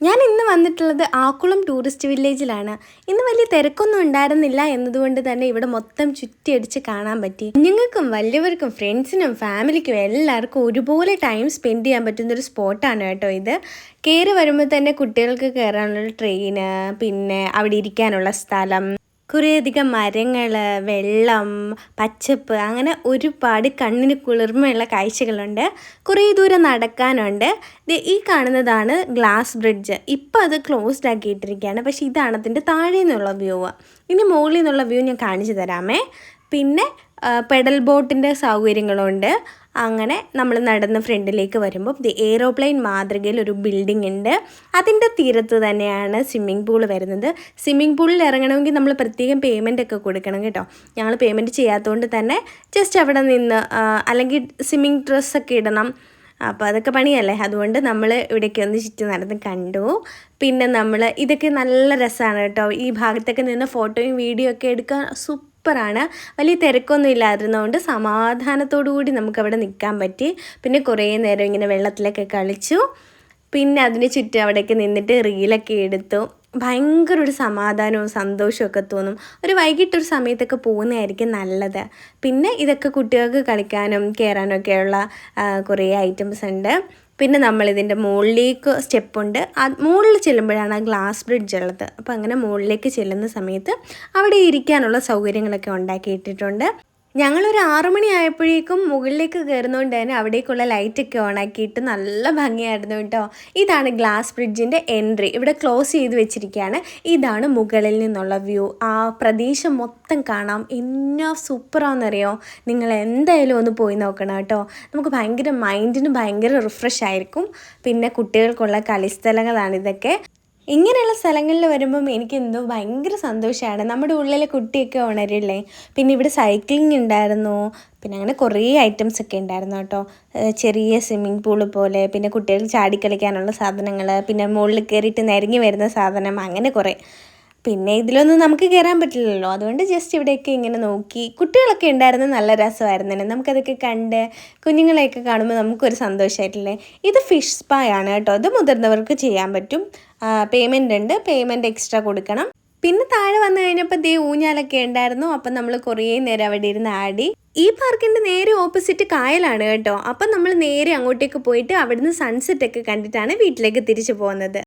ഞാൻ ഇന്ന് വന്നിട്ടുള്ളത് ആക്കുളം ടൂറിസ്റ്റ് വില്ലേജിലാണ് ഇന്ന് വലിയ തിരക്കൊന്നും ഉണ്ടായിരുന്നില്ല എന്നതുകൊണ്ട് തന്നെ ഇവിടെ മൊത്തം ചുറ്റിയടിച്ച് കാണാൻ പറ്റി. കുഞ്ഞുങ്ങൾക്കും വലിയവർക്കും ഫ്രണ്ട്സിനും ഫാമിലിക്കും എല്ലാവർക്കും ഒരുപോലെ ടൈം സ്പെൻഡ് ചെയ്യാൻ പറ്റുന്ന ഒരു സ്പോട്ടാണ് കേട്ടോ ഇത്. കയറി വരുമ്പോൾ തന്നെ കുട്ടികൾക്ക് കയറാനുള്ള ട്രെയിന് പിന്നെ അവിടെ ഇരിക്കാനുള്ള സ്ഥലം. കുറേയധികം മരങ്ങൾ വെള്ളം പച്ചപ്പ് അങ്ങനെ ഒരുപാട് കണ്ണിന് കുളിർമയുള്ള കാഴ്ചകളുണ്ട്. കുറേ ദൂരം നടക്കാനുണ്ട്. ഈ കാണുന്നതാണ് ഗ്ലാസ് ബ്രിഡ്ജ്. ഇപ്പോൾ അത് ക്ലോസ്ഡ് ആക്കിയിട്ടിരിക്കുകയാണ് പക്ഷേ ഇതാണ് അതിന്റെ താഴെ നിന്നുള്ള വ്യൂ. ഇനി മുകളിൽ നിന്നുള്ള വ്യൂ ഞാൻ കാണിച്ചു തരാമേ. പിന്നെ പെഡൽ ബോട്ടിന്റെ സൗകര്യങ്ങളുണ്ട്. അങ്ങനെ നമ്മൾ നടന്ന് ഫ്രണ്ടിലേക്ക് വരുമ്പോൾ ദി എയ്റോപ്ലെയിൻ മാതൃകയിൽ ഒരു ബിൽഡിംഗ് ഉണ്ട്. അതിന്റെ തീരത്ത് തന്നെയാണ് സ്വിമ്മിംഗ് പൂൾ വരുന്നത്. സ്വിമ്മിംഗ് പൂളിൽ ഇറങ്ങണമെങ്കിൽ നമ്മൾ പ്രത്യേകം പേയ്മെന്റ് ഒക്കെ കൊടുക്കണം കേട്ടോ. ഞങ്ങൾ പേയ്മെന്റ് ചെയ്യാത്തതുകൊണ്ട് തന്നെ ജസ്റ്റ് അവിടെ നിന്ന് അല്ലെങ്കിൽ സ്വിമ്മിംഗ് ഡ്രസ്സൊക്കെ ഇടണം. അപ്പോൾ അതൊക്കെ പണിയല്ലേ? അതുകൊണ്ട് നമ്മൾ ഇവിടേക്ക് ഒന്ന് ചുറ്റി നടന്ന് കണ്ടു. പിന്നെ നമ്മൾ ഇതൊക്കെ നല്ല രസമാണ് കേട്ടോ. ഈ ഭാഗത്തൊക്കെ നിന്ന് ഫോട്ടോയും വീഡിയോ ഒക്കെ എടുക്കാൻ സൂപ്പറാണ്. വലിയ തിരക്കൊന്നും ഇല്ലാതിരുന്നതുകൊണ്ട് സമാധാനത്തോടു കൂടി നമുക്കവിടെ നിൽക്കാൻ പറ്റി. പിന്നെ കുറേ നേരം ഇങ്ങനെ വെള്ളത്തിലൊക്കെ കളിച്ചു. പിന്നെ അതിന് ചുറ്റും അവിടെയൊക്കെ നിന്നിട്ട് റീലൊക്കെ എടുത്തു. ഭയങ്കര ഒരു സമാധാനവും സന്തോഷവും ഒക്കെ തോന്നും. ഒരു വൈകിട്ടൊരു സമയത്തൊക്കെ പോകുന്നതായിരിക്കും നല്ലത്. പിന്നെ ഇതൊക്കെ കുട്ടികൾക്ക് കളിക്കാനും കയറാനും ഒക്കെയുള്ള കുറേ ഐറ്റംസ് ഉണ്ട്. പിന്നെ നമ്മളിതിന്റെ മുകളിലേക്ക് സ്റ്റെപ്പുണ്ട്. മുകളിൽ ചെല്ലുമ്പോഴാണ് ആ ഗ്ലാസ് ബ്രിഡ്ജ് ഉള്ളത്. അപ്പോൾ അങ്ങനെ മുകളിലേക്ക് ചെല്ലുന്ന സമയത്ത് അവിടെ ഇരിക്കാനുള്ള സൗകര്യങ്ങളൊക്കെ ഉണ്ടാക്കിയിട്ടിട്ടുണ്ട്. ഞങ്ങളൊരു ആറു മണി ആയപ്പോഴേക്കും മുകളിലേക്ക് കയറുന്നതുകൊണ്ട് തന്നെ അവിടേക്കുള്ള ലൈറ്റൊക്കെ ഓണാക്കിയിട്ട് നല്ല ഭംഗിയായിരുന്നു കേട്ടോ. ഇതാണ് ഗ്ലാസ് ബ്രിഡ്ജിന്റെ എൻട്രി. ഇവിടെ ക്ലോസ് ചെയ്ത് വെച്ചിരിക്കുകയാണ്. ഇതാണ് മുകളിൽ നിന്നുള്ള വ്യൂ. ആ പ്രദേശം മൊത്തം കാണാം. എന്നാ സൂപ്പറാണെന്നറിയോ നിങ്ങൾ എന്തായാലും ഒന്ന് പോയി നോക്കണം കേട്ടോ. നമുക്ക് ഭയങ്കര മൈൻഡിന് ഭയങ്കര റിഫ്രഷ് ആയിരിക്കും. പിന്നെ കുട്ടികൾക്കുള്ള കളിസ്ഥലങ്ങളാണ് ഇതൊക്കെ. ഇങ്ങനെയുള്ള സ്ഥലങ്ങളിൽ വരുമ്പം എനിക്ക് എന്തോ ഭയങ്കര സന്തോഷമാണ് നമ്മുടെ ഉള്ളിലെ കുട്ടിയൊക്കെ ഉണരില്ലേ? പിന്നെ ഇവിടെ സൈക്ലിംഗ് ഉണ്ടായിരുന്നു. പിന്നെ അങ്ങനെ കുറേ ഐറ്റംസ് ഒക്കെ ഉണ്ടായിരുന്നു കേട്ടോ. ചെറിയ സ്വിമ്മിംഗ് പൂൾ പോലെ പിന്നെ കുട്ടികൾ ചാടിക്കളിക്കാനുള്ള സാധനങ്ങൾ പിന്നെ മുകളിൽ കയറിയിട്ട് നിരങ്ങി വരുന്ന സാധനം അങ്ങനെ കുറേ. പിന്നെ ഇതിലൊന്നും നമുക്ക് കയറാൻ പറ്റില്ലല്ലോ. അതുകൊണ്ട് ജസ്റ്റ് ഇവിടെയൊക്കെ ഇങ്ങനെ നോക്കി. കുട്ടികളൊക്കെ ഉണ്ടായിരുന്നു നല്ല രസമായിരുന്നു നമുക്കതൊക്കെ കണ്ട് കുഞ്ഞുങ്ങളെയൊക്കെ കാണുമ്പോൾ നമുക്കൊരു സന്തോഷമായിട്ടില്ലേ? ഇത് ഫിഷ് സ്പാ ആണ് കേട്ടോ. ഇത് മുതിർന്നവർക്ക് ചെയ്യാൻ പറ്റും. പേയ്മെന്റ് ഉണ്ട്. പേയ്മെന്റ് എക്സ്ട്രാ കൊടുക്കണം. പിന്നെ താഴെ വന്നു കഴിഞ്ഞപ്പോൾ ദേ ഊഞ്ഞാലൊക്കെ ഉണ്ടായിരുന്നു. അപ്പം നമ്മൾ കുറേ നേരം അവിടെ ഇരുന്ന് ആടി ഈ പാർക്കിന്റെ നേരെ ഓപ്പോസിറ്റ് കായലാണ് കേട്ടോ. അപ്പം നമ്മൾ നേരെ അങ്ങോട്ടേക്ക് പോയിട്ട് അവിടുന്ന് സൺസെറ്റ് ഒക്കെ കണ്ടിട്ടാണ് വീട്ടിലേക്ക് തിരിച്ചു പോകുന്നത്.